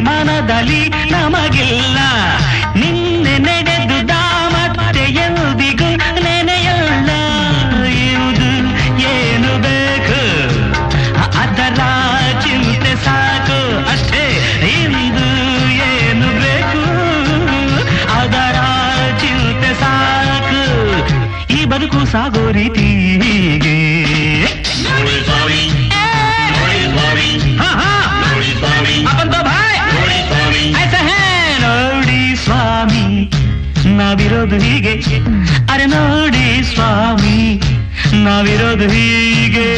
ಮನದಲ್ಲಿ ನಮಗಿಲ್ಲ. ನಿನ್ನೆ ನಡೆದುದ ದಾಮತ್ತೆ ಎಂದಿಗೂ ನೆನೆಯಲ್ಲ. ಇರುವುದು ಏನು ಬೇಕು? ಅದರ ಚಿಂತೆ ಸಾಕು ಅಷ್ಟೇ. ಇಂದು ಏನು ಬೇಕು? ಅದರ ಚಿಂತೆ ಸಾಕು. ಈ ಬದುಕು ಸಾಗೋ ರೀತಿ ಹೀಗೆ. ನಾವಿರೋದು ಹೀಗೆ. ಅರೆ ನೋಡಿ ಸ್ವಾಮಿ ನಾವಿರೋದು ಹೀಗೆ.